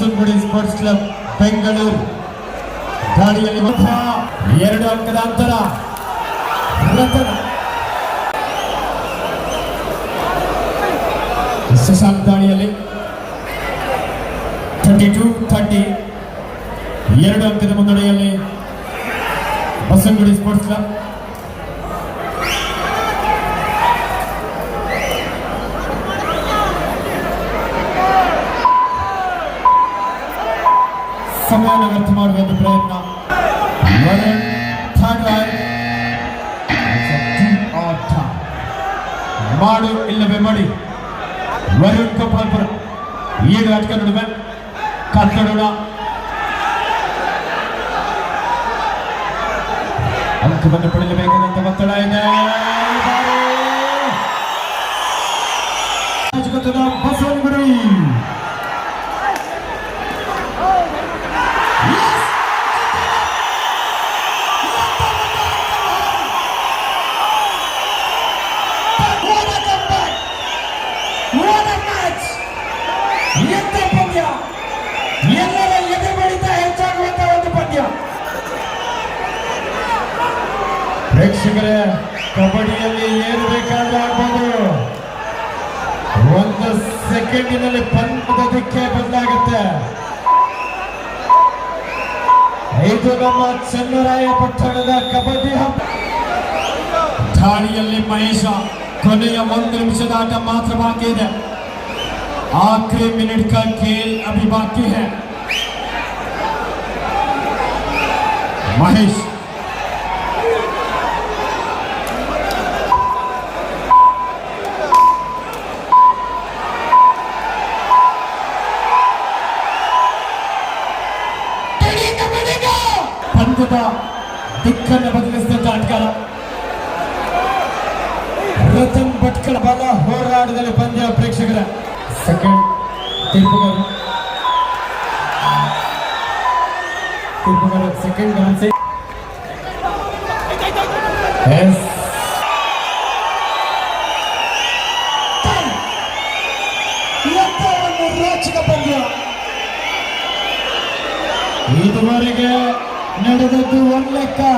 ಸುಂಗುಡಿ sports club Bengaluru ದಾಳಿಯಲ್ಲಿ ಎರಡು ಅಂಕದ ಅಂತರ ರತನ ಶಶಾಂಕ್ ದಾಳಿಯಲ್ಲಿ ಥರ್ಟಿ ಟು ಥರ್ಟಿ ಎರಡು ಅಂಕದ ಮುನ್ನಡೆಯಲ್ಲಿ ಬಸವನಗುಡಿ ಸ್ಪೋರ್ಟ್ಸ್ ಕ್ಲಬ್ ಸಮಯವನ್ನು ವ್ಯರ್ಥ ಮಾಡುವಂಥ ಪ್ರಯತ್ನ ಮಾಡು ಇಲ್ಲವೇ ಮಾಡಿ ವರುಣ್ ಕಪಾಲ್ಪುರ ಏಳು ಅಟ್ಕ ನಡುವೆ ಕತ್ತಡೋಣ ಅಂಕವನ್ನು ಪಡೆಯಬೇಕಾದಂತ ಒತ್ತಡ ಇದೆ ಪ್ರೇಕ್ಷಕರೇ कबड्डीನಲ್ಲಿ ಏರಬೇಕಾದ ಹಾಗಬಹುದು ಒಂದ ಸೆಕೆಂಡ್ನಲ್ಲಿ ಪಂದಕ್ಕೆ ಬಂದಾಗುತ್ತೆ ರೈತಮ್ಮ ಚೆನ್ನರಾಯ ಪಟ್ಟಣದ कबड्डी ತಂಡ ಇಲ್ಲಿ ಮಹಿಷ ಕನಿಯ ಮಂತ್ರಿಸದಾಟ ಮಾತ್ರ ಬಾಕಿದೆ ಆಕರೆ ಮಿನಿಟ್ ಕಾಲ್ ابھی ಬಾಕಿ ಇದೆ ಮಹಿಷ ಶಾಂತತ ದಿಕ್ಕನ್ನು ಬದಲಿಸಿದಂತ ಅಟ್ಕಾಲ ರತನ್ ಭಟ್ಕಳ ಬಲ ಹೋರಾಟದಲ್ಲಿ ಪಂದ್ಯ ಪ್ರೇಕ್ಷಕರ ಸೆಕೆಂಡ್ ತೀರ್ಪುಗಳು ತೀರ್ಪುಗಳು ಸೆಕೆಂಡ್ ಗಮನಿಸಿ ಎಸ್ ರಾಚಿಕ ಪಂದ್ಯ ಇದುವರೆಗೆ ನಡೆದದ್ದು ಒಂದು ಲೆಕ್ಕ